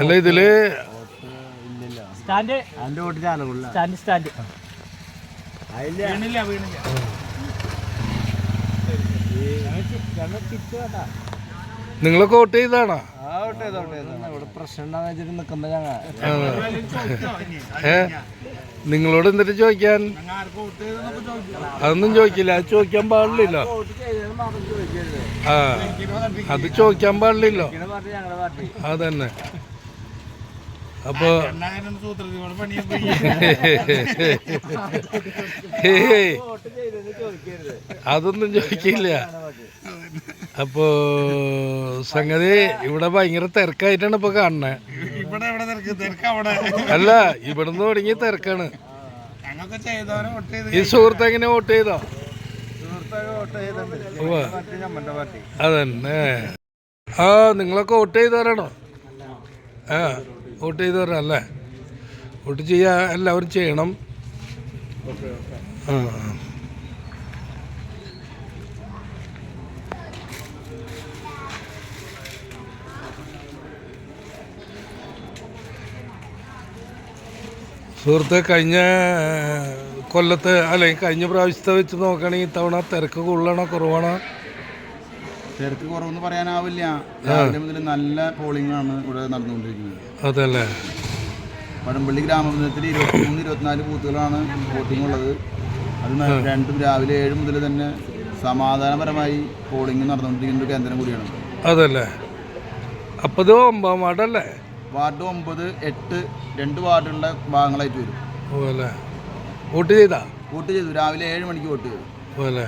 അല്ല ഇതിൽ stand. Stand stand. വീണില്ല വീണില്ല. നിങ്ങളൊക്കെ വോട്ട് ചെയ്താണോ നിങ്ങളോട് എന്നിട്ട് ചോദിക്കാൻ? അതൊന്നും ചോദിക്കില്ല. അത് ചോദിക്കാൻ പാടില്ലല്ലോ. ആ അത് ചോദിക്കാൻ പാടില്ലല്ലോ. ഇങ്ങനെ പാർട്ടി ഞങ്ങളുടെ പാർട്ടി അതന്നെ അപ്പൊ അതൊന്നും ചോദിക്കില്ല. അപ്പോ സംഗതി ഇവിടെ ഭയങ്കര തിരക്കായിട്ടാണ് ഇപ്പൊ കാണുന്നത് അല്ല ഇവിടുന്ന് തുടങ്ങി തിരക്കാണ്. ഈ സുഹൃത്ത് എങ്ങനെ വോട്ട് ചെയ്തോ? അതന്നെ. ആ നിങ്ങളൊക്കെ വോട്ട് ചെയ്തവരാണോ? ആ വോട്ട് ചെയ്തവരല്ലേ വോട്ട് ചെയ്യാ എല്ലാവരും ചെയ്യണം. ആ. സുഹൃത്തെ കഴിഞ്ഞ കൊല്ലത്തെ അല്ലെങ്കിൽ കഴിഞ്ഞ പ്രാവശ്യത്തെ വെച്ച് നോക്കുകയാണെങ്കിൽ ഇത്തവണ തിരക്ക് കൂടുതലാണോ കുറവാണോ? തിരക്ക് കുറവെന്ന് പറയാനാവില്ല. രാവിലെ മുതൽ നല്ല പോളിംഗ് ആണ് ഇവിടെ നടന്നുകൊണ്ടിരിക്കുന്നത്. അതല്ലേ. പഴമ്പള്ളി ഗ്രാമപഞ്ചായത്തിൽ ഇരുപത്തിമൂന്ന് ഇരുപത്തിനാല് ബൂത്തുകളാണ് വോട്ടിംഗ് ഉള്ളത്. അത് രണ്ടും രാവിലെ ഏഴ് മുതൽ തന്നെ സമാധാനപരമായി പോളിംഗ് നടന്നുകൊണ്ടിരിക്കുന്ന ഒരു കേന്ദ്രം കൂടിയാണ്. അതല്ലേ. അപ്പം ഇത് ഒമ്പതാം വാർഡല്ലേ വാർഡ് ഒമ്പത് എട്ട് രണ്ട് വാർഡുള്ള ഭാഗങ്ങളായിട്ട് വരും. ഓ അല്ലേ വോട്ട് ചെയ്താ? വോട്ട് ചെയ്തു. രാവിലെ ഏഴ് മണിക്ക് വോട്ട് ചെയ്തു. ഓ അല്ലേ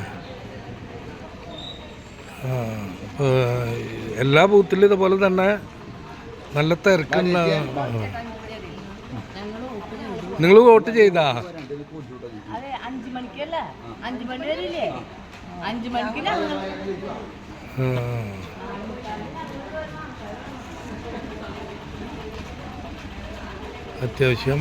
ആ എല്ലാ ബൂത്തിലും ഇതുപോലെ തന്നെ നല്ല തിരക്കുന്ന നിങ്ങൾ വോട്ട് ചെയ്താ? അതെ അഞ്ചു മണിക്കല്ല? അഞ്ചു മണി വരില്ലേ അഞ്ചു മണിക്ക് ഞങ്ങൾ ആ. അത്യാവശ്യം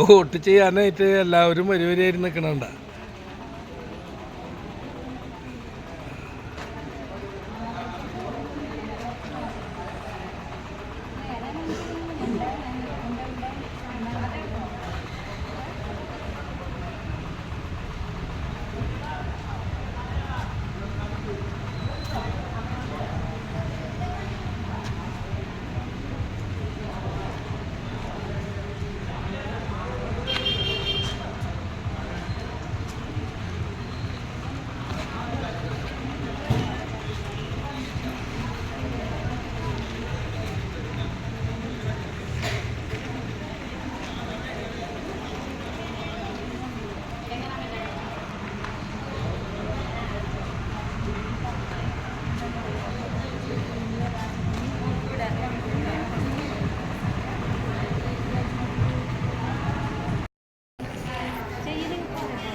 വോട്ട് ചെയ്യാനായിട്ട് എല്ലാവരും വരി വരിയായിട്ട് നിൽക്കണണ്ട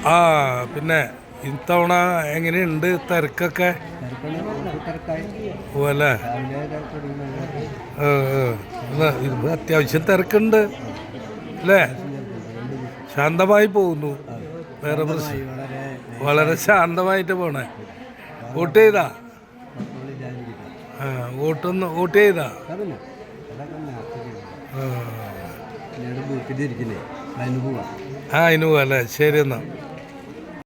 ആ പിന്നെ ഇത്തവണ എങ്ങനെയുണ്ട് തിരക്കൊക്കെ? ഓ അല്ലേ? അത്യാവശ്യം തിരക്കുണ്ട്. അല്ലേ? ശാന്തമായി പോകുന്നു. വേറെ പ്രശ്നം. വളരെ ശാന്തമായിട്ട് പോണേ. വോട്ട് ചെയ്താ? ആ വോട്ടൊന്ന് വോട്ട് ചെയ്താ? ആ. ബൂത്തിൽ ഇരിക്കില്ലേ അതിന് പോവാം. ആ അതിന് പോവാ അല്ലേ? ശരി എന്നാ.